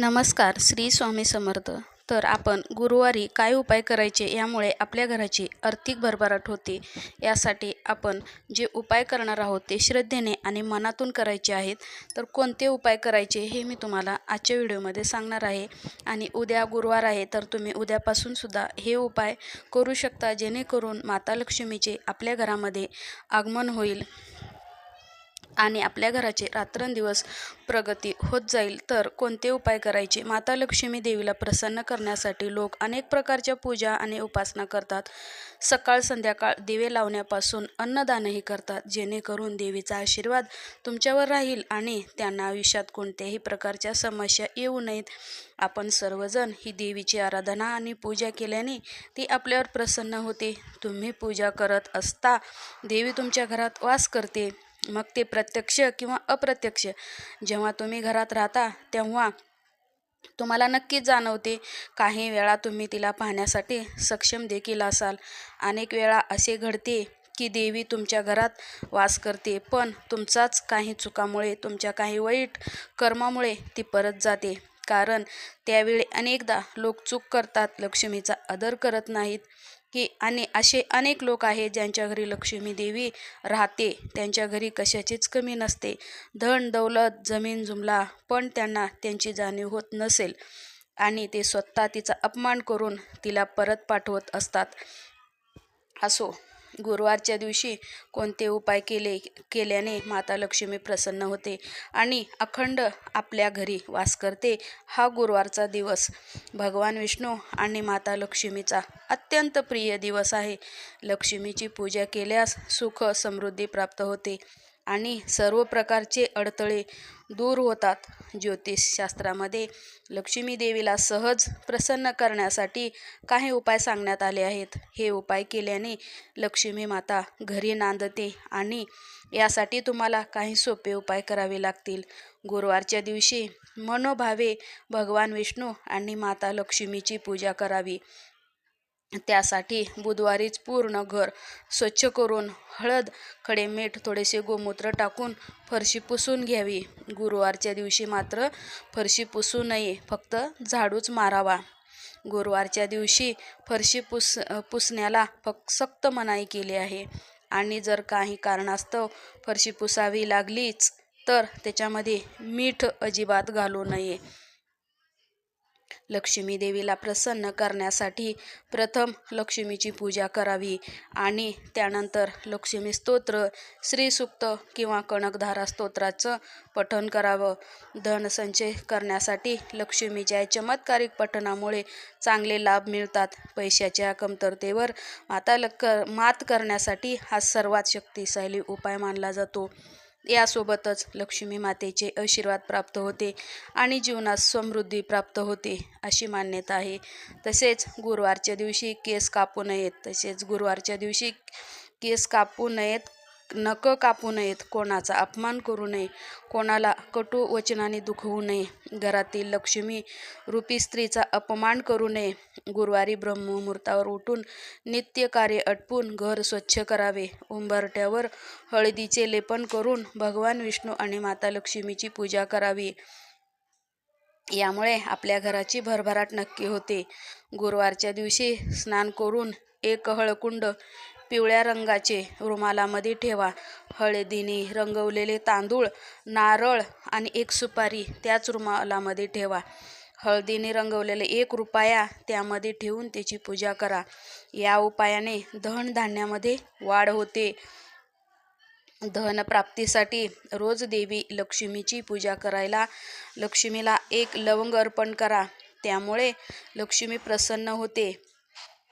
नमस्कार श्री स्वामी समर्थ. तर आपण गुरुवारी काय उपाय करायचे यामुळे आपल्या घराची आर्थिक भरभराट होते. यासाठी आपण जे उपाय करणार आहोत ते श्रद्धेने आणि मनातून करायचे आहेत. तर कोणते उपाय करायचे हे मी तुम्हाला आजच्या व्हिडिओमध्ये सांगणार आहे. आणि उद्या गुरुवार आहे तर तुम्ही उद्यापासून सुद्धा हे उपाय करू शकता जेणेकरून माता लक्ष्मीचे आपल्या घरामध्ये आगमन होईल. आणि आपल्या घराचे रात्रंदिवस प्रगती होत जाईल तर कोणते उपाय करायचे? माता लक्ष्मी देवीला प्रसन्न करण्यासाठी लोक अनेक प्रकारच्या पूजा आणि उपासना करतात. सकाळ संध्याकाळ दिवे लावण्यापासून अन्नदानही करतात जेणेकरून देवीचा आशीर्वाद तुमच्यावर राहील आणि त्यांना आयुष्यात कोणत्याही प्रकारच्या समस्या येऊ नयेत. आपण सर्वजण ही देवीची आराधना आणि पूजा केल्याने ती आपल्यावर प्रसन्न होते. तुम्ही पूजा करत असता देवी तुमच्या घरात वास करते. मग ते प्रत्यक्ष किंवा अप्रत्यक्ष जेव्हा तुम्ही घरात राहता तेव्हा तुम्हाला नक्कीच जाणवते काही वेळा तुम्ही तिला पाहण्यासाठी सक्षम देखील असाल. अनेक वेळा असे घडते की देवी तुमच्या घरात वास करते पण तुमचाच काही चुकामुळे तुमच्या काही वाईट कर्मामुळे ती परत जाते. कारण त्यावेळी अनेकदा लोक चूक करतात लक्ष्मीचा आदर करत नाहीत. की आणि असे अनेक लोक आहेत ज्यांच्या घरी लक्ष्मी देवी राहते. त्यांच्या घरी कशाचीच कमी नसते. धन दौलत जमीन जुमला पण त्यांना त्यांची जाणीव होत नसेल आणि ते स्वतः तिचा अपमान करून तिला परत पाठवत असतात. असो. गुरुवारच्या दिवशी कोणते उपाय केले केल्याने माता लक्ष्मी प्रसन्न होते आणि अखंड आपल्या घरी वास करते. हा गुरुवारचा दिवस भगवान विष्णू आणि माता लक्ष्मीचा अत्यंत प्रिय दिवस आहे. लक्ष्मीची पूजा केल्यास सुख समृद्धी प्राप्त होते. आणि सर्व प्रकारचे अडथळे दूर होतात. ज्योतिषशास्त्रामध्ये लक्ष्मी देवीला सहज प्रसन्न करण्यासाठी काही उपाय सांगण्यात आले आहेत. हे उपाय केल्याने लक्ष्मी माता घरी नांदते आणि यासाठी तुम्हाला काही सोपे उपाय करावे लागतील. गुरुवारच्या दिवशी मनोभावे भगवान विष्णू आणि माता लक्ष्मीची पूजा करावी. त्यासाठी बुधवारीच पूर्ण घर स्वच्छ करून हळद खडे मीठ थोडेसे गोमूत्र टाकून फरशी पुसून घ्यावी. गुरुवारच्या दिवशी मात्र फरशी पुसू नये फक्त झाडूच मारावा. गुरुवारच्या दिवशी फरशी पुस पुसण्याला फक्त सक्त मनाई केली आहे. आणि जर काही कारणास्तव फरशी पुसावी लागलीच तर त्याच्यामध्ये मीठ अजिबात घालू नये. लक्ष्मी देवीला प्रसन्न करण्यासाठी प्रथम लक्ष्मीची पूजा करावी आणि त्यानंतर लक्ष्मी स्तोत्र श्रीसुक्त किंवा कणकधारा स्तोत्राचं पठण करावं. धनसंचय करण्यासाठी लक्ष्मीच्या चमत्कारिक पठणामुळे चांगले लाभ मिळतात. पैशाच्या कमतरतेवर माता लक मात करण्यासाठी हा सर्वात शक्तिशाली उपाय मानला जातो. यासोबतच लक्ष्मी मातेचे आशीर्वाद प्राप्त होते आणि जीवनात समृद्धी प्राप्त होते अशी मान्यता आहे. तसेच गुरुवारच्या दिवशी केस कापू नयेत. तसेच गुरुवारच्या दिवशी केस कापू नयेत नक कापू नयेत कोणाचा अपमान करू नये कोणाला कटू वचनाने दुखवू नये घरातील लक्ष्मी रूपी स्त्रीचा अपमान करू नये गुरुवारी ब्रह्ममुहूर्तावर उठून नित्य कार्य अटपून घर स्वच्छ करावे. उंबरट्यावर हळदीचे लेपन करून भगवान विष्णू आणि माता लक्ष्मीची पूजा करावी. यामुळे आपल्या घराची भरभराट नक्की होते. गुरुवारच्या दिवशी स्नान करून एक हळकुंड पिवळ्या रंगाचे रुमालामध्ये ठेवा. हळदीने रंगवलेले तांदूळ नारळ आणि एक सुपारी त्याच रुमालामध्ये ठेवा. हळदीने रंगवलेले एक रुपया त्यामध्ये ठेवून त्याची पूजा करा. या उपायाने धनधान्यामध्ये वाढ होते. धनप्राप्तीसाठी रोज देवी लक्ष्मीची पूजा करायला लक्ष्मीला एक लवंग अर्पण करा. त्यामुळे लक्ष्मी प्रसन्न होते.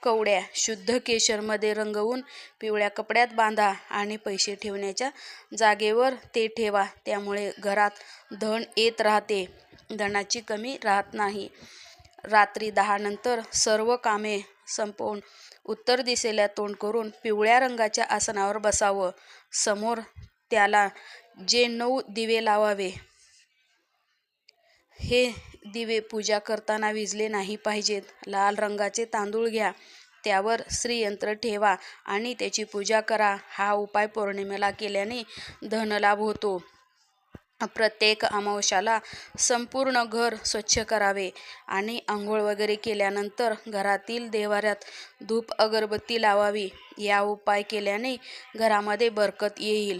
कवड्या शुद्ध केशरमध्ये रंगवून पिवळ्या कपड्यात बांधा आणि पैसे ठेवण्याच्या जागेवर ते ठेवा. त्यामुळे घरात धन येत राहते. धनाची कमी राहत नाही. रात्री दहानंतर सर्व कामे संपवून उत्तर दिशेला तोंड करून पिवळ्या रंगाच्या आसनावर बसावं. समोर त्याला जे नऊ दिवे लावावे हे दिवे पूजा करताना विजले नाही पाहिजेत. लाल रंगाचे तांदूळ घ्या त्यावर श्रीयंत्र ठेवा आणि त्याची पूजा करा. हा उपाय पौर्णिमेला केल्याने धनलाभ होतो. प्रत्येक अमावश्याला संपूर्ण घर स्वच्छ करावे आणि आंघोळ वगैरे केल्यानंतर घरातील देवाऱ्यात धूप अगरबत्ती लावावी. या उपाय केल्याने घरामध्ये बरकत येईल.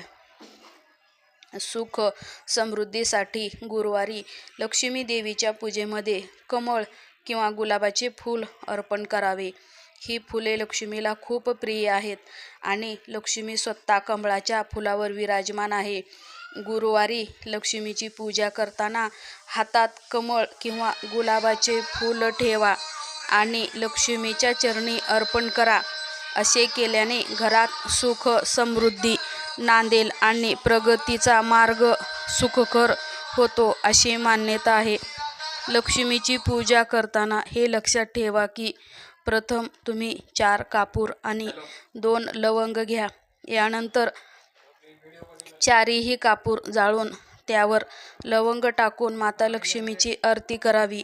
सुख समृद्धीसाठी गुरुवारी लक्ष्मी देवीच्या पूजेमध्ये कमळ किंवा गुलाबाचे फूल अर्पण करावे. ही फुले लक्ष्मीला खूप प्रिय आहेत आणि लक्ष्मी स्वतः कमळाच्या फुलावर विराजमान आहे. गुरुवारी लक्ष्मीची पूजा करताना हातात कमळ किंवा गुलाबाचे फूल ठेवा आणि लक्ष्मीच्या चरणी अर्पण करा. असे केल्याने घरात सुख समृद्धी नांदेल आणि प्रगतीचा मार्ग सुखकर होतो अशी मान्यता आहे. लक्ष्मीची पूजा करताना हे लक्षात ठेवा की प्रथम तुम्ही चार कापूर आणि दोन लवंग घ्या. यानंतर चारीही कापूर जाळून त्यावर लवंग टाकून माता लक्ष्मीची आरती करावी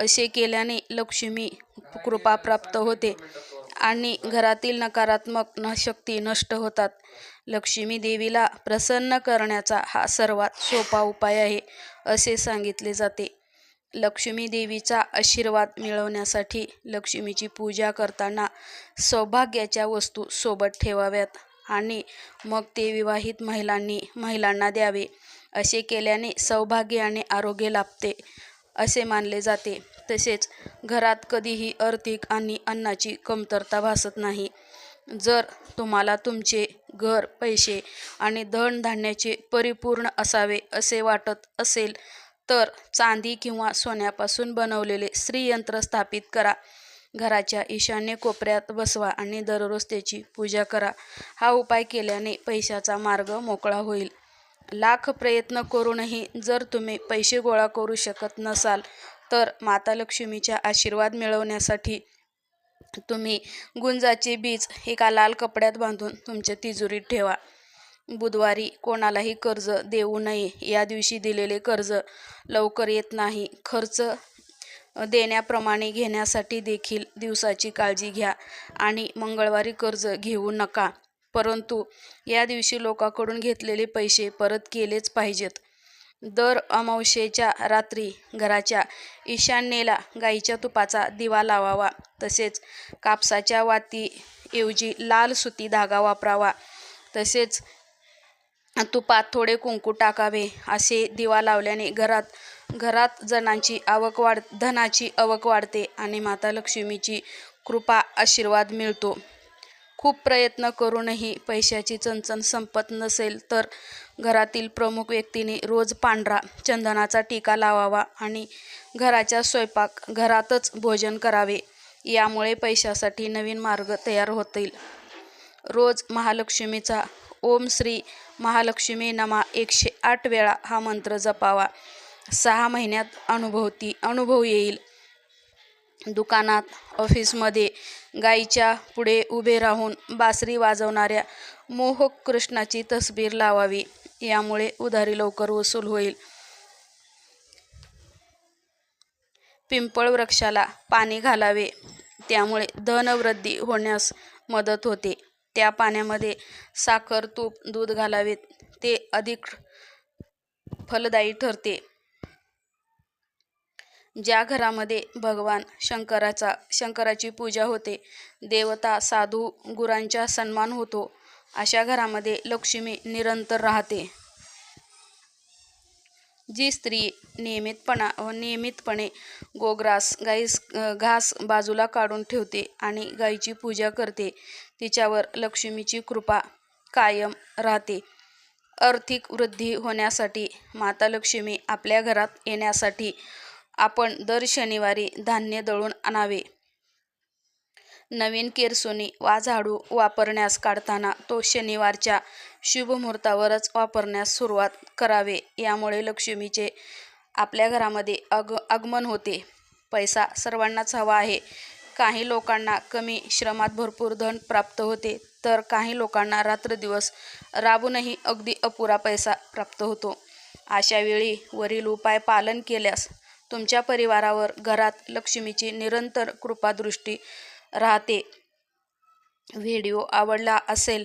असे केल्याने लक्ष्मी कृपा प्राप्त होते आणि घरातील नकारात्मक न शक्ती नष्ट होतात. लक्ष्मी देवीला प्रसन्न करण्याचा हा सर्वात सोपा उपाय आहे असे सांगितले जाते. लक्ष्मी देवीचा आशीर्वाद मिळवण्यासाठी लक्ष्मीची पूजा करताना सौभाग्याच्या वस्तू सोबत ठेवाव्यात. आणि मग ते विवाहित महिलांनी महिलांना द्यावे. असे केल्याने सौभाग्य आणि आरोग्य लाभते असे मानले जाते. तसेच घरात कधीही आर्थिक आणि अन्नाची कमतरता भासत नाही. जर तुम्हाला तुमचे घर पैसे आणि धनधान्याचे परिपूर्ण असावे असे वाटत असेल तर चांदी किंवा सोन्यापासून बनवलेले श्रीयंत्र स्थापित करा. घराच्या ईशान्य कोपऱ्यात बसवा आणि दररोज त्याची पूजा करा. हा उपाय केल्याने पैशाचा मार्ग मोकळा होईल. लाख प्रयत्न करूनही जर तुम्ही पैसे गोळा करू शकत नसाल तर माता लक्ष्मीच्या आशीर्वाद मिळवण्यासाठी तुम्ही गुंजाचे बीज एका लाल कपड्यात बांधून तुमच्या तिजोरीत ठेवा. बुधवारी कोणालाही कर्ज देऊ नये. या दिवशी दिलेले कर्ज लवकर येत नाही. खर्च देण्याप्रमाणे घेण्यासाठी देखील दिवसाची काळजी घ्या आणि मंगळवारी कर्ज घेऊ नका. परंतु या दिवशी लोकांकडून घेतलेले पैसे परत केलेच पाहिजेत. दर अमावशेच्या रात्री घराच्या ईशान्येला गाईच्या तुपाचा दिवा लावावा तसेच कापसाच्या वातीऐवजी लाल सुती धागा वापरावा तसेच तुपात थोडे कुंकू टाकावे. असे दिवा लावल्याने घरात घरात जणांची आवक वाढ धनाची आवक वाढते आणि माता लक्ष्मीची कृपा आशीर्वाद मिळतो. खूप प्रयत्न करूनही पैशाची चणचण संपत नसेल तर घरातील प्रमुख व्यक्तीने रोज पांढरा चंदनाचा टीका लावावा आणि घराच्या स्वयंपाक घरातच भोजन करावे. यामुळे पैशासाठी नवीन मार्ग तयार होतील. रोज महालक्ष्मीचा ओम श्री महालक्ष्मी नमा एकशे आठ वेळा हा मंत्र जपावा. सहा महिन्यात अनुभवती अनुभव येईल. दुकानात ऑफिसमध्ये गाईच्या पुढे उभे राहून बासरी वाजवणाऱ्या मोहक कृष्णाची तसबीर लावावी. यामुळे उधारी लवकर वसूल होईल. पिंपळ वृक्षाला पाणी घालावे. त्यामुळे धनवृद्धी होण्यास मदत होते. त्या पाण्यामध्ये साखर तूप दूध घालावेत. ते अधिक फलदायी ठरते. ज्या घरामध्ये भगवान शंकराचा शंकराची पूजा होते देवता साधू गुरांचा सन्मान होतो अशा घरामध्ये लक्ष्मी निरंतर राहते. जी स्त्री नियमितपणा नियमितपणे गोग्रास गाईस घास बाजूला काढून ठेवते आणि गाईची पूजा करते तिच्यावर लक्ष्मीची कृपा कायम राहते. आर्थिक वृद्धी होण्यासाठी माता लक्ष्मी आपल्या घरात येण्यासाठी आपण दर शनिवारी धान्य दळून आणावे. नवीन केरसुनी वा झाडू वापरण्यास काढताना तो शनिवारच्या शुभ मुहूर्तावरच वापरण्यास सुरुवात करावे. यामुळे लक्ष्मीचे आपल्या घरामध्ये अग आगमन होते. पैसा सर्वांनाच हवा आहे. काही लोकांना कमी श्रमात भरपूर धन प्राप्त होते तर काही लोकांना रात्रदिवस राबूनही अगदी अपुरा पैसा प्राप्त होतो. अशा वेळी वरील उपाय पालन केल्यास तुमच्या परिवारावर घरात लक्ष्मीची निरंतर कृपादृष्टी राहते. व्हिडिओ आवडला असेल